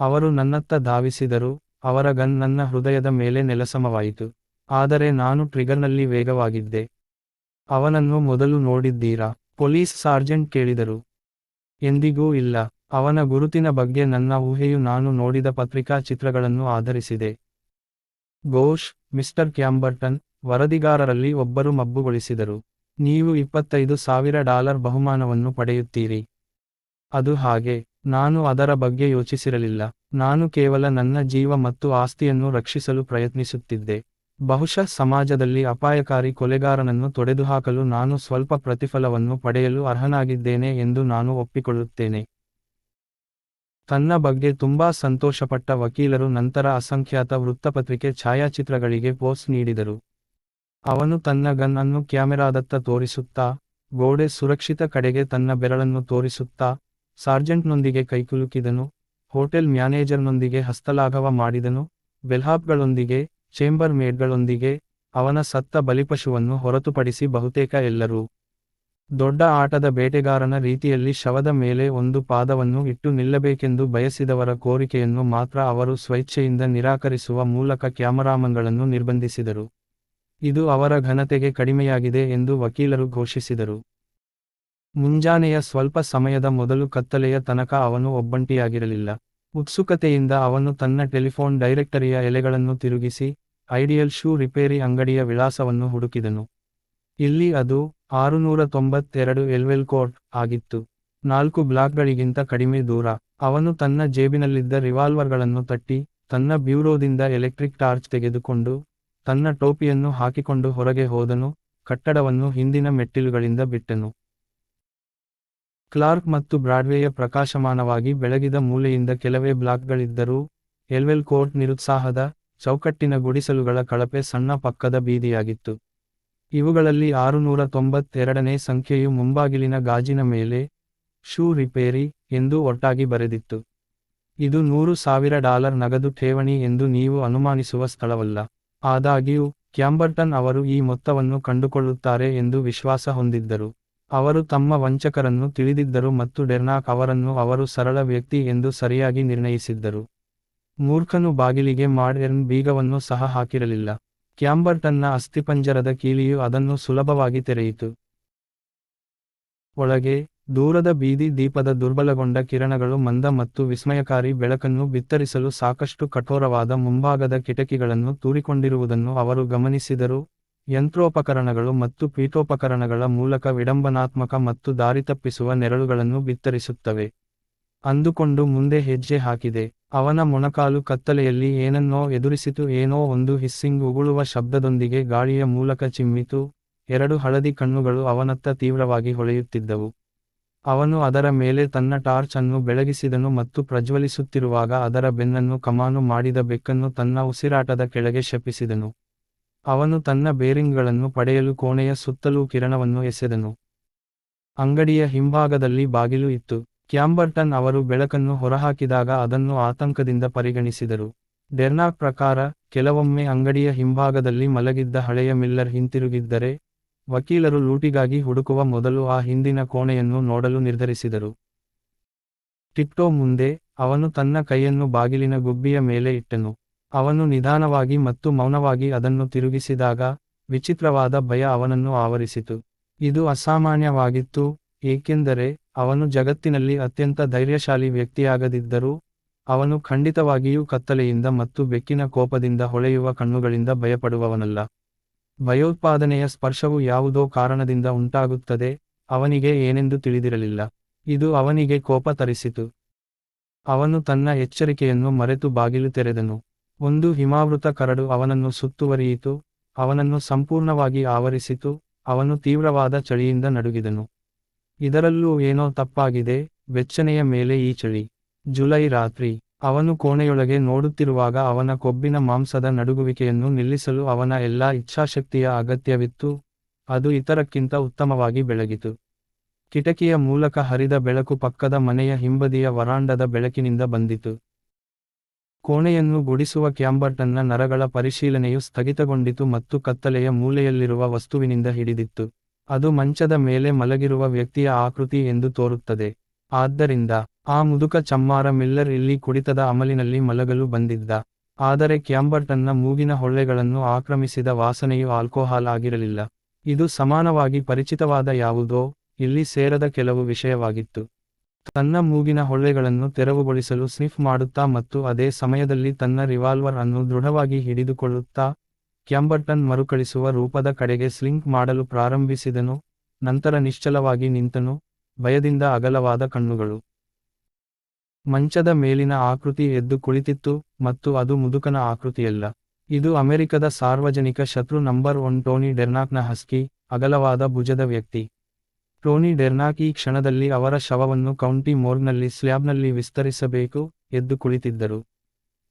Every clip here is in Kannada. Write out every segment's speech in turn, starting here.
ಅವರು ನನ್ನತ್ತ ಧಾವಿಸಿದರು, ಅವರ ಗನ್ ನನ್ನ ಹೃದಯದ ಮೇಲೆ ನೆಲಸಮವಾಯಿತು, ಆದರೆ ನಾನು ಟ್ರಿಗರ್ನಲ್ಲಿ ವೇಗವಾಗಿದ್ದೆ. ಅವನನ್ನು ಮೊದಲು ನೋಡಿದ್ದೀರಾ? ಪೊಲೀಸ್ ಸಾರ್ಜೆಂಟ್ ಕೇಳಿದರು. ಎಂದಿಗೂ ಇಲ್ಲ. ಅವನ ಗುರುತಿನ ಬಗ್ಗೆ ನನ್ನ ಊಹೆಯು ನಾನು ನೋಡಿದ ಪತ್ರಿಕಾ ಚಿತ್ರಗಳನ್ನು ಆಧರಿಸಿದೆ. ಘೋಷ್, ಮಿಸ್ಟರ್ ಕ್ಯಾಂಬರ್ಟನ್, ವರದಿಗಾರರಲ್ಲಿ ಒಬ್ಬರು ಮಬ್ಬುಗೊಳಿಸಿದರು. ನೀವು ಇಪ್ಪತ್ತೈದು ಸಾವಿರ ಡಾಲರ್ ಬಹುಮಾನವನ್ನು ಪಡೆಯುತ್ತೀರಿ. ಅದು ಹಾಗೆ. ನಾನು ಅದರ ಬಗ್ಗೆ ಯೋಚಿಸಿರಲಿಲ್ಲ. ನಾನು ಕೇವಲ ನನ್ನ ಜೀವ ಮತ್ತು ಆಸ್ತಿಯನ್ನು ರಕ್ಷಿಸಲು ಪ್ರಯತ್ನಿಸುತ್ತಿದ್ದೆ. ಬಹುಶಃ ಸಮಾಜದಲ್ಲಿ ಅಪಾಯಕಾರಿ ಕೊಲೆಗಾರನನ್ನು ತೊಡೆದುಹಾಕಲು ನಾನು ಸ್ವಲ್ಪ ಪ್ರತಿಫಲವನ್ನು ಪಡೆಯಲು ಅರ್ಹನಾಗಿದ್ದೇನೆ ಎಂದು ನಾನು ಒಪ್ಪಿಕೊಳ್ಳುತ್ತೇನೆ. ತನ್ನ ಬಗ್ಗೆ ತುಂಬಾ ಸಂತೋಷಪಟ್ಟ ವಕೀಲರು ನಂತರ ಅಸಂಖ್ಯಾತ ವೃತ್ತಪತ್ರಿಕೆ ಛಾಯಾಚಿತ್ರಗಳಿಗೆ ಪೋಸ್ಟ್ ನೀಡಿದರು. ಅವನು ತನ್ನ ಗನ್ ಅನ್ನು ಕ್ಯಾಮೆರಾದತ್ತ ತೋರಿಸುತ್ತಾ, ಗೋಡೆ ಸುರಕ್ಷಿತ ಕಡೆಗೆ ತನ್ನ ಬೆರಳನ್ನು ತೋರಿಸುತ್ತಾ ಸಾರ್ಜೆಂಟ್ನೊಂದಿಗೆ ಕೈಕುಲುಕಿದನು ಹೋಟೆಲ್ ಮ್ಯಾನೇಜರ್ನೊಂದಿಗೆ ಹಸ್ತಲಾಘವ ಮಾಡಿದನು, ಬೆಲ್ಹಾಪ್ಗಳೊಂದಿಗೆ, ಚೇಂಬರ್ ಮೇಡ್ಗಳೊಂದಿಗೆ, ಅವನ ಸತ್ತ ಬಲಿಪಶುವನ್ನು ಹೊರತುಪಡಿಸಿ ಬಹುತೇಕ ಎಲ್ಲರೂ. ದೊಡ್ಡ ಆಟದ ಬೇಟೆಗಾರನ ರೀತಿಯಲ್ಲಿ ಶವದ ಮೇಲೆ ಒಂದು ಪಾದವನ್ನು ಇಟ್ಟು ನಿಲ್ಲಬೇಕೆಂದು ಬಯಸಿದವರ ಕೋರಿಕೆಯನ್ನು ಮಾತ್ರ ಅವರು ಸ್ವೈಚ್ಛೆಯಿಂದ ನಿರಾಕರಿಸುವ ಮೂಲಕ ಕ್ಯಾಮರಾಮನ್ಗಳನ್ನು ನಿರ್ಬಂಧಿಸಿದರು. ಇದು ಅವರ ಘನತೆಗೆ ಕಡಿಮೆಯಾಗಿದೆ ಎಂದು ವಕೀಲರು ಘೋಷಿಸಿದರು. ಮುಂಜಾನೆಯ ಸ್ವಲ್ಪ ಸಮಯದ ಮೊದಲು ಕತ್ತಲೆಯ ತನಕ ಅವನು ಒಬ್ಬಂಟಿಯಾಗಿರಲಿಲ್ಲ. ಉತ್ಸುಕತೆಯಿಂದ ಅವನು ತನ್ನ ಟೆಲಿಫೋನ್ ಡೈರೆಕ್ಟರಿಯ ಎಲೆಗಳನ್ನು ತಿರುಗಿಸಿ, ಐಡಿಯಲ್ ಶೂ ರಿಪೇರಿ ಅಂಗಡಿಯ ವಿಳಾಸವನ್ನು ಹುಡುಕಿದನು. ಇಲ್ಲಿ ಅದು ಆರುನೂರ ತೊಂಬತ್ತೆರಡು ಎಲ್ವೆಲ್ ಕೋರ್ಟ್ ಆಗಿತ್ತು. ನಾಲ್ಕು ಬ್ಲಾಕ್ಗಳಿಗಿಂತ ಕಡಿಮೆ ದೂರ. ಅವನು ತನ್ನ ಜೇಬಿನಲ್ಲಿದ್ದ ರಿವಾಲ್ವರ್ಗಳನ್ನು ತಟ್ಟಿ, ತನ್ನ ಬ್ಯೂರೋದಿಂದ ಎಲೆಕ್ಟ್ರಿಕ್ ಟಾರ್ಚ್ ತೆಗೆದುಕೊಂಡು, ತನ್ನ ಟೋಪಿಯನ್ನು ಹಾಕಿಕೊಂಡು ಹೊರಗೆ ಹೋದನು. ಕಟ್ಟಡವನ್ನು ಹಿಂದಿನ ಮೆಟ್ಟಿಲುಗಳಿಂದ ಬಿಟ್ಟನು. ಕ್ಲಾರ್ಕ್ ಮತ್ತು ಬ್ರಾಡ್ವೇಯ ಪ್ರಕಾಶಮಾನವಾಗಿ ಬೆಳಗಿದ ಮೂಲೆಯಿಂದ ಕೆಲವೇ ಬ್ಲಾಕ್ಗಳಿದ್ದರೂ, ಎಲ್ವೆಲ್ ಕೋರ್ಟ್ ನಿರುತ್ಸಾಹದ ಚೌಕಟ್ಟಿನ ಗುಡಿಸಲುಗಳ ಕಳಪೆ ಸಣ್ಣ ಪಕ್ಕದ ಬೀದಿಯಾಗಿತ್ತು. ಇವುಗಳಲ್ಲಿ ಆರುನೂರ ತೊಂಬತ್ತೆರಡನೇ ಸಂಖ್ಯೆಯು ಮುಂಬಾಗಿಲಿನ ಗಾಜಿನ ಮೇಲೆ ಶೂ ರಿಪೇರಿ ಎಂದು ಒಟ್ಟಾಗಿ ಬರೆದಿತ್ತು. ಇದು ನೂರು ಸಾವಿರ ಡಾಲರ್ ನಗದು ಠೇವಣಿ ಎಂದು ನೀವು ಅನುಮಾನಿಸುವ ಸ್ಥಳವಲ್ಲ. ಆದಾಗ್ಯೂ, ಕ್ಯಾಂಬರ್ಟನ್ ಅವರು ಈ ಮೊತ್ತವನ್ನು ಕಂಡುಕೊಳ್ಳುತ್ತಾರೆ ಎಂದು ವಿಶ್ವಾಸ ಹೊಂದಿದ್ದರು. ಅವರು ತಮ್ಮ ವಂಚಕರನ್ನು ತಿಳಿದಿದ್ದರು ಮತ್ತು ಡೆರ್ನಾಕ್ ಅವರನ್ನು ಅವರು ಸರಳ ವ್ಯಕ್ತಿ ಎಂದು ಸರಿಯಾಗಿ ನಿರ್ಣಯಿಸಿದ್ದರು. ಮೂರ್ಖನು ಬಾಗಿಲಿಗೆ ಮಾಡ್ಎರ್ನ್ ಬೀಗವನ್ನು ಸಹ ಹಾಕಿರಲಿಲ್ಲ. ಕ್ಯಾಂಬರ್ಟನ್ನ ಅಸ್ಥಿಪಂಜರದ ಕೀಲಿಯು ಅದನ್ನು ಸುಲಭವಾಗಿ ತೆರೆಯಿತು. ಒಳಗೆ, ದೂರದ ಬೀದಿ ದೀಪದ ದುರ್ಬಲಗೊಂಡ ಕಿರಣಗಳು ಮಂದ ಮತ್ತು ವಿಸ್ಮಯಕಾರಿ ಬೆಳಕನ್ನು ಬಿತ್ತರಿಸಲು ಸಾಕಷ್ಟು ಕಠೋರವಾದ ಮುಂಭಾಗದ ಕಿಟಕಿಗಳನ್ನು ತೂರಿಕೊಂಡಿರುವುದನ್ನು ಅವರು ಗಮನಿಸಿದರು. ಯಂತ್ರೋಪಕರಣಗಳು ಮತ್ತು ಪೀಠೋಪಕರಣಗಳ ಮೂಲಕ ವಿಡಂಬನಾತ್ಮಕ ಮತ್ತು ದಾರಿತಪ್ಪಿಸುವ ನೆರಳುಗಳನ್ನು ಬಿತ್ತರಿಸುತ್ತವೆ. ಅಂದುಕೊಂಡು ಮುಂದೆ ಹೆಜ್ಜೆ ಹಾಕಿದೆ. ಅವನ ಮೊಣಕಾಲು ಕತ್ತಲೆಯಲ್ಲಿ ಏನನ್ನೋ ಎದುರಿಸಿತು, ಏನೋ ಒಂದು ಹಿಸ್ಸಿಂಗ್ ಉಗುಳುವ ಶಬ್ದದೊಂದಿಗೆ ಗಾಳಿಯ ಮೂಲಕ ಚಿಮ್ಮಿತು. ಎರಡು ಹಳದಿ ಕಣ್ಣುಗಳು ಅವನತ್ತ ತೀವ್ರವಾಗಿ ಹೊಳೆಯುತ್ತಿದ್ದವು. ಅವನು ಅದರ ಮೇಲೆ ತನ್ನ ಟಾರ್ಚ್ ಅನ್ನು ಬೆಳಗಿಸಿದನು ಮತ್ತು ಪ್ರಜ್ವಲಿಸುತ್ತಿರುವಾಗ ಅದರ ಬೆನ್ನನ್ನು ಕಮಾನು ಮಾಡಿದ ಬೆಕ್ಕನ್ನು ತನ್ನ ಉಸಿರಾಟದ ಕೆಳಗೆ ಶಪಿಸಿದನು. ಅವನು ತನ್ನ ಬೇರಿಂಗ್ಗಳನ್ನು ಪಡೆಯಲು ಕೋಣೆಯ ಸುತ್ತಲೂ ಕಿರಣವನ್ನು ಎಸೆದನು. ಅಂಗಡಿಯ ಹಿಂಭಾಗದಲ್ಲಿ ಬಾಗಿಲು ಇತ್ತು. ಕ್ಯಾಂಬರ್ಟನ್ ಅವರು ಬೆಳಕನ್ನು ಹೊರಹಾಕಿದಾಗ ಅದನ್ನು ಆತಂಕದಿಂದ ಪರಿಗಣಿಸಿದರು. ಡೆರ್ನಾಕ್ ಪ್ರಕಾರ, ಕೆಲವೊಮ್ಮೆ ಅಂಗಡಿಯ ಹಿಂಭಾಗದಲ್ಲಿ ಮಲಗಿದ್ದ ಹಳೆಯ ಮಿಲ್ಲರ್ ಹಿಂತಿರುಗಿದ್ದರೆ, ವಕೀಲರು ಲೂಟಿಗಾಗಿ ಹುಡುಕುವ ಮೊದಲು ಆ ಹಿಂದಿನ ಕೋಣೆಯನ್ನು ನೋಡಲು ನಿರ್ಧರಿಸಿದರು. ಟಿಪ್ಟೋ ಮುಂದೆ, ಅವನು ತನ್ನ ಕೈಯನ್ನು ಬಾಗಿಲಿನ ಗುಬ್ಬಿಯ ಮೇಲೆ ಇಟ್ಟನು. ಅವನು ನಿಧಾನವಾಗಿ ಮತ್ತು ಮೌನವಾಗಿ ಅದನ್ನು ತಿರುಗಿಸಿದಾಗ ವಿಚಿತ್ರವಾದ ಭಯ ಅವನನ್ನು ಆವರಿಸಿತು. ಇದು ಅಸಾಮಾನ್ಯವಾಗಿತ್ತು, ಏಕೆಂದರೆ ಅವನು ಜಗತ್ತಿನಲ್ಲಿ ಅತ್ಯಂತ ಧೈರ್ಯಶಾಲಿ ವ್ಯಕ್ತಿಯಾಗದಿದ್ದರೂ ಅವನು ಖಂಡಿತವಾಗಿಯೂ ಕತ್ತಲೆಯಿಂದ ಮತ್ತು ಬೆಕ್ಕಿನ ಕೋಪದಿಂದ ಹೊಳೆಯುವ ಕಣ್ಣುಗಳಿಂದ ಭಯಪಡುವವನಲ್ಲ. ಭಯೋತ್ಪಾದನೆಯ ಸ್ಪರ್ಶವು ಯಾವುದೋ ಕಾರಣದಿಂದ ಉಂಟಾಗುತ್ತದೆ, ಅವನಿಗೆ ಏನೆಂದು ತಿಳಿದಿರಲಿಲ್ಲ. ಇದು ಅವನಿಗೆ ಕೋಪ ತರಿಸಿತು. ಅವನು ತನ್ನ ಎಚ್ಚರಿಕೆಯನ್ನು ಮರೆತು ಬಾಗಿಲು ತೆರೆದನು. ಒಂದು ಹಿಮಾವೃತ ಕರಡು ಅವನನ್ನು ಸುತ್ತುವರಿಯಿತು, ಅವನನ್ನು ಸಂಪೂರ್ಣವಾಗಿ ಆವರಿಸಿತು, ಅವನು ತೀವ್ರವಾದ ಚಳಿಯಿಂದ ನಡುಗಿದನು. ಇದರಲ್ಲೂ ಏನೋ ತಪ್ಪಾಗಿದೆ, ಬೆಚ್ಚನೆಯ ಮೇಲೆ ಈ ಚಳಿ. ಜುಲೈ ರಾತ್ರಿ, ಅವನು ಕೋಣೆಯೊಳಗೆ ನೋಡುತ್ತಿರುವಾಗ ಅವನ ಕೊಬ್ಬಿನ ಮಾಂಸದ ನಡುಗುವಿಕೆಯನ್ನು ನಿಲ್ಲಿಸಲು ಅವನ ಎಲ್ಲಾ ಇಚ್ಛಾಶಕ್ತಿಯ ಅಗತ್ಯವಿತ್ತು, ಅದು ಇತರಕ್ಕಿಂತ ಉತ್ತಮವಾಗಿ ಬೆಳಗಿತು. ಕಿಟಕಿಯ ಮೂಲಕ ಹರಿದ ಬೆಳಕು ಪಕ್ಕದ ಮನೆಯ ಹಿಂಬದಿಯ ವರಾಂಡದ ಬೆಳಕಿನಿಂದ ಬಂದಿತು. ಕೋಣೆಯನ್ನು ಗುಡಿಸುವ ಕ್ಯಾಂಬರ್ಟನ್ನ ನರಗಳ ಪರಿಶೀಲನೆಯು ಸ್ಥಗಿತಗೊಂಡಿತು ಮತ್ತು ಕತ್ತಲೆಯ ಮೂಲೆಯಲ್ಲಿರುವ ವಸ್ತುವಿನಿಂದ ಹಿಡಿದಿತ್ತು. ಅದು ಮಂಚದ ಮೇಲೆ ಮಲಗಿರುವ ವ್ಯಕ್ತಿಯ ಆಕೃತಿ ಎಂದು ತೋರುತ್ತದೆ. ಆದ್ದರಿಂದ, ಆ ಮುದುಕ ಚಮ್ಮಾರ ಮಿಲ್ಲರ್ ಇಲ್ಲಿ ಕುಡಿತದ ಅಮಲಿನಲ್ಲಿ ಮಲಗಲು ಬಂದಿದ್ದ. ಆದರೆ ಕ್ಯಾಂಬರ್ಟನ್ನ ಮೂಗಿನ ಹೊಳ್ಳೆಗಳನ್ನು ಆಕ್ರಮಿಸಿದ ವಾಸನೆಯು ಆಲ್ಕೋಹಾಲ್ ಆಗಿರಲಿಲ್ಲ. ಇದು ಸಮಾನವಾಗಿ ಪರಿಚಿತವಾದ ಯಾವುದೋ, ಇಲ್ಲಿ ಸೇರದ ಕೆಲವು ವಿಷಯವಾಗಿತ್ತು. ತನ್ನ ಮೂಗಿನ ಹೊಳ್ಳೆಗಳನ್ನು ತೆರವುಗೊಳಿಸಲು ಸ್ನಿಫ್ ಮಾಡುತ್ತಾ ಮತ್ತು ಅದೇ ಸಮಯದಲ್ಲಿ ತನ್ನ ರಿವಾಲ್ವರ್ ಅನ್ನು ದೃಢವಾಗಿ ಹಿಡಿದುಕೊಳ್ಳುತ್ತಾ ಕ್ಯಾಂಬರ್ಟನ್ ಮರುಕಳಿಸುವ ರೂಪದ ಕಡೆಗೆ ಸ್ಲಿಂಕ್ ಮಾಡಲು ಪ್ರಾರಂಭಿಸಿದನು, ನಂತರ ನಿಶ್ಚಲವಾಗಿ ನಿಂತನು, ಭಯದಿಂದ ಅಗಲವಾದ ಕಣ್ಣುಗಳು. ಮಂಚದ ಮೇಲಿನ ಆಕೃತಿ ಎದ್ದು ಕುಳಿತಿತ್ತು ಮತ್ತು ಅದು ಮುದುಕನ ಆಕೃತಿಯಲ್ಲ. ಇದು ಅಮೆರಿಕದ ಸಾರ್ವಜನಿಕ ಶತ್ರು ನಂಬರ್ ಒನ್ ಟೋನಿ ಡೆರ್ನಾಕ್ನ ಹಸ್ಕಿ, ಅಗಲವಾದ ಭುಜದ ವ್ಯಕ್ತಿ. ಟೋನಿ ಡೆರ್ನಾಕ್ ಈ ಕ್ಷಣದಲ್ಲಿ ಅವರ ಶವವನ್ನು ಕೌಂಟಿ ಮೋರ್ನಲ್ಲಿ ಸ್ಲ್ಯಾಬ್ನಲ್ಲಿ ವಿಸ್ತರಿಸಬೇಕು ಎದ್ದು ಕುಳಿತಿದ್ದರು.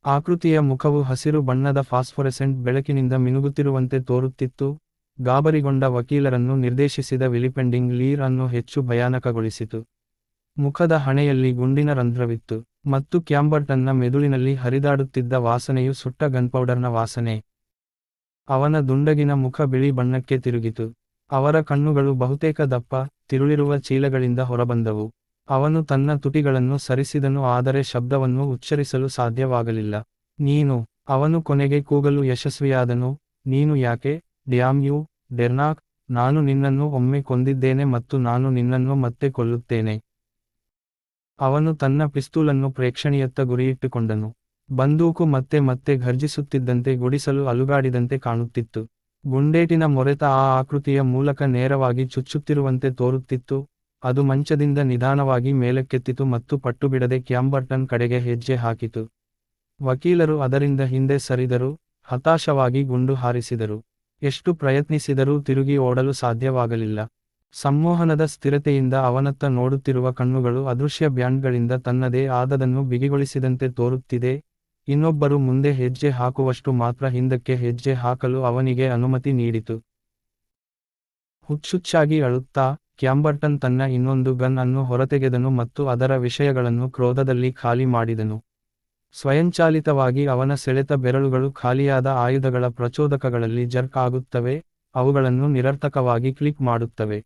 ಆಕೃತಿಯ ಮುಖವು ಹಸಿರು ಬಣ್ಣದ ಫಾಸ್ಫೊರೆಸೆಂಟ್ ಬೆಳಕಿನಿಂದ ಮಿನುಗುತ್ತಿರುವಂತೆ ತೋರುತ್ತಿತ್ತು. ಗಾಬರಿಗೊಂಡ ವಕೀಲರನ್ನು ನಿರ್ದೇಶಿಸಿದ ವಿಲಿಪೆಂಡಿಂಗ್ ಲೀರ್ ಅನ್ನು ಹೆಚ್ಚು ಭಯಾನಕಗೊಳಿಸಿತು. ಮುಖದ ಹಣೆಯಲ್ಲಿ ಗುಂಡಿನ ರಂಧ್ರವಿತ್ತು. ಮತ್ತು ಕ್ಯಾಂಬರ್ಟನ್ನ ಮೆದುಳಿನಲ್ಲಿ ಹರಿದಾಡುತ್ತಿದ್ದ ವಾಸನೆಯು ಸುಟ್ಟ ಗನ್ಪೌಡರ್ನ ವಾಸನೆ. ಅವನ ದುಂಡಗಿನ ಮುಖ ಬಿಳಿ ಬಣ್ಣಕ್ಕೆ ತಿರುಗಿತು. ಅವರ ಕಣ್ಣುಗಳು ಬಹುತೇಕ ದಪ್ಪ, ತಿರುಳಿರುವ ಚೀಲಗಳಿಂದ ಹೊರಬಂದವು. ಅವನು ತನ್ನ ತುಟಿಗಳನ್ನು ಸರಿಸಿದನು, ಆದರೆ ಶಬ್ದವನ್ನು ಉಚ್ಚರಿಸಲು ಸಾಧ್ಯವಾಗಲಿಲ್ಲ. ನೀನು, ಅವನು ಕೊನೆಗೆ ಕೂಗಲು ಯಶಸ್ವಿಯಾದನು, ನೀನು ಯಾಕೆ, ಡ್ಯಾಮ್ ಯು, ಡೆರ್ನಾಕ್, ನಾನು ನಿನ್ನನ್ನು ಒಮ್ಮೆ ಕೊಂದಿದ್ದೇನೆ ಮತ್ತು ನಾನು ನಿನ್ನನ್ನು ಮತ್ತೆ ಕೊಲ್ಲುತ್ತೇನೆ. ಅವನು ತನ್ನ ಪಿಸ್ತೂಲನ್ನು ಪ್ರೇಕ್ಷಣೀಯತ್ತ ಗುರಿಯಿಟ್ಟುಕೊಂಡನು. ಬಂದೂಕು ಮತ್ತೆ ಮತ್ತೆ ಘರ್ಜಿಸುತ್ತಿದ್ದಂತೆ, ಗುಡಿಸಲು ಅಲುಗಾಡಿದಂತೆ ಕಾಣುತ್ತಿತ್ತು. ಗುಂಡೇಟಿನ ಮೊರೆತ ಆ ಆಕೃತಿಯ ಮೂಲಕ ನೇರವಾಗಿ ಚುಚ್ಚುತ್ತಿರುವಂತೆ ತೋರುತ್ತಿತ್ತು. ಅದು ಮಂಚದಿಂದ ನಿಧಾನವಾಗಿ ಮೇಲಕ್ಕೆತ್ತಿತು ಮತ್ತು ಪಟ್ಟುಬಿಡದೆ ಕ್ಯಾಂಬರ್ಟನ್ ಕಡೆಗೆ ಹೆಜ್ಜೆ ಹಾಕಿತು. ವಕೀಲರು ಅದರಿಂದ ಹಿಂದೆ ಸರಿದರು, ಹತಾಶವಾಗಿ ಗುಂಡು ಹಾರಿಸಿದರು. ಎಷ್ಟು ಪ್ರಯತ್ನಿಸಿದರೂ ತಿರುಗಿ ಓಡಲು ಸಾಧ್ಯವಾಗಲಿಲ್ಲ. ಸಂಮೋಹನದ ಸ್ಥಿರತೆಯಿಂದ ಅವನತ್ತ ನೋಡುತ್ತಿರುವ ಕಣ್ಣುಗಳು ಅದೃಶ್ಯ ಬ್ಯಾಂಡ್ಗಳಿಂದ ತನ್ನದೇ ಆದದನ್ನು ಬಿಗಿಗೊಳಿಸಿದಂತೆ ತೋರುತ್ತಿದೆ. ಇನ್ನೊಬ್ಬರು ಮುಂದೆ ಹೆಜ್ಜೆ ಹಾಕುವಷ್ಟು ಮಾತ್ರ ಹಿಂದಕ್ಕೆ ಹೆಜ್ಜೆ ಹಾಕಲು ಅವನಿಗೆ ಅನುಮತಿ ನೀಡಿತು. ಹುಚ್ಚುಚ್ಚಾಗಿ ಅಳುತ್ತಾ, ಕ್ಯಾಂಬರ್ಟನ್ ತನ್ನ ಇನ್ನೊಂದು ಗನ್ ಅನ್ನು ಹೊರತೆಗೆದನು ಮತ್ತು ಅದರ ವಿಷಯಗಳನ್ನು ಕ್ರೋಧದಲ್ಲಿ ಖಾಲಿ ಮಾಡಿದನು. ಸ್ವಯಂಚಾಲಿತವಾಗಿ ಅವನ ಸೆಳೆತ ಬೆರಳುಗಳು ಖಾಲಿಯಾದ ಆಯುಧಗಳ ಪ್ರಚೋದಕಗಳಲ್ಲಿ ಜರ್ಕ್ ಆಗುತ್ತವೆ, ಅವುಗಳನ್ನು ನಿರರ್ಥಕವಾಗಿ ಕ್ಲಿಕ್ ಮಾಡುತ್ತವೆ.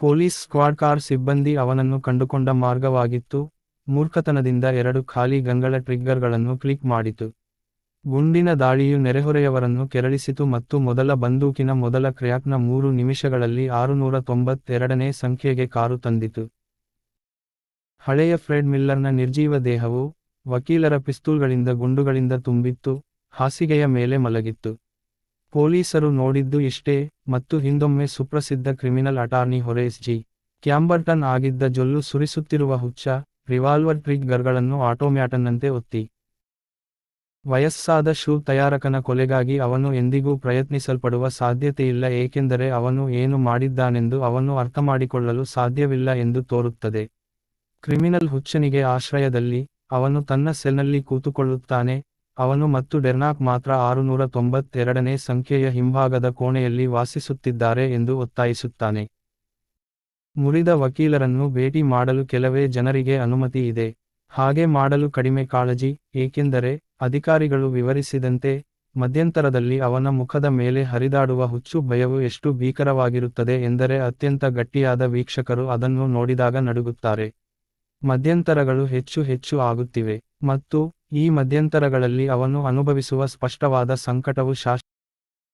ಪೊಲೀಸ್ ಸ್ಕ್ವಾಡ್ ಕಾರ್ ಸಿಬ್ಬಂದಿ ಅವನನ್ನು ಕಂಡುಕೊಂಡ ಮಾರ್ಗವಾಗಿತ್ತು ಮೂರ್ಖತನದಿಂದ ಎರಡು ಖಾಲಿ ಗಂಗಳ ಟ್ರಿಗ್ಗರ್ಗಳನ್ನು ಕ್ಲಿಕ್ ಮಾಡಿತು. ಗುಂಡಿನ ದಾಳಿಯು ನೆರೆಹೊರೆಯವರನ್ನು ಕೆರಳಿಸಿತು ಮತ್ತು ಮೊದಲ ಬಂದೂಕಿನ ಮೊದಲ ಕ್ರ್ಯಾಕ್ನ ಮೂರು ನಿಮಿಷಗಳಲ್ಲಿ ಆರುನೂರ ತೊಂಬತ್ತೆರಡನೇ ಸಂಖ್ಯೆಗೆ ಕಾರು ತಂದಿತು. ಹಳೆಯ ಫ್ರೆಡ್ ಮಿಲ್ಲರ್ನ ನಿರ್ಜೀವ ದೇಹವು ವಕೀಲರ ಪಿಸ್ತೂಲ್ಗಳಿಂದ ಗುಂಡುಗಳಿಂದ ತುಂಬಿತ್ತು, ಹಾಸಿಗೆಯ ಮೇಲೆ ಮಲಗಿತ್ತು. ಪೊಲೀಸರು ನೋಡಿದ್ದು ಇಷ್ಟೇ ಮತ್ತು ಹಿಂದೊಮ್ಮೆ ಸುಪ್ರಸಿದ್ಧ criminal attorney Horace G. Camberton ಆಗಿದ್ದ ಜೊಲ್ಲು ಸುರಿಸುತ್ತಿರುವ ಹುಚ್ಚ ರಿವಾಲ್ವರ್ ಟ್ರಿಗ್ಗರ್ಗಳನ್ನು ಆಟೋಮ್ಯಾಟನ್ನಂತೆ ಒತ್ತಿ. ವಯಸ್ಸಾದ ಶೂ ತಯಾರಕನ ಕೊಲೆಗಾಗಿ ಅವನು ಎಂದಿಗೂ ಪ್ರಯತ್ನಿಸಲ್ಪಡುವ ಸಾಧ್ಯತೆಯಿಲ್ಲ ಏಕೆಂದರೆ ಅವನು ಏನು ಮಾಡಿದ್ದಾನೆಂದು ಅವನು ಅರ್ಥಮಾಡಿಕೊಳ್ಳಲು ಸಾಧ್ಯವಿಲ್ಲ ಎಂದು ತೋರುತ್ತದೆ. ಕ್ರಿಮಿನಲ್ ಹುಚ್ಚನಿಗೆ ಆಶ್ರಯದಲ್ಲಿ, ಅವನು ತನ್ನ ಸೆಲ್ನಲ್ಲಿ ಕೂತುಕೊಳ್ಳುತ್ತಾನೆ, ಅವನು ಮತ್ತು ಡೆರ್ನಾಕ್ ಮಾತ್ರ ಆರುನೂರ ತೊಂಬತ್ತೆರಡನೇ ಸಂಖ್ಯೆಯ ಹಿಂಭಾಗದ ಕೋಣೆಯಲ್ಲಿ ವಾಸಿಸುತ್ತಿದ್ದಾರೆ ಎಂದು ಒತ್ತಾಯಿಸುತ್ತಾನೆ. ಮುರಿದ ವಕೀಲರನ್ನು ಭೇಟಿ ಮಾಡಲು ಕೆಲವೇ ಜನರಿಗೆ ಅನುಮತಿ ಇದೆ. ಹಾಗೆ ಮಾಡಲು ಕಡಿಮೆ ಕಾಳಜಿ, ಏಕೆಂದರೆ ಅಧಿಕಾರಿಗಳು ವಿವರಿಸಿದಂತೆ ಮಧ್ಯಂತರದಲ್ಲಿ ಅವನ ಮುಖದ ಮೇಲೆ ಹರಿದಾಡುವ ಹುಚ್ಚು ಭಯವು ಎಷ್ಟು ಭೀಕರವಾಗಿರುತ್ತದೆ ಎಂದರೆ ಅತ್ಯಂತ ಗಟ್ಟಿಯಾದ ವೀಕ್ಷಕರು ಅದನ್ನು ನೋಡಿದಾಗ ನಡುಗುತ್ತಾರೆ. ಮಧ್ಯಂತರಗಳು ಹೆಚ್ಚು ಹೆಚ್ಚು ಆಗುತ್ತಿವೆ ಮತ್ತು ಈ ಮಧ್ಯಂತರಗಳಲ್ಲಿ ಅವನು ಅನುಭವಿಸುವ ಸ್ಪಷ್ಟವಾದ ಸಂಕಟವು ಶಾಶ್ವತ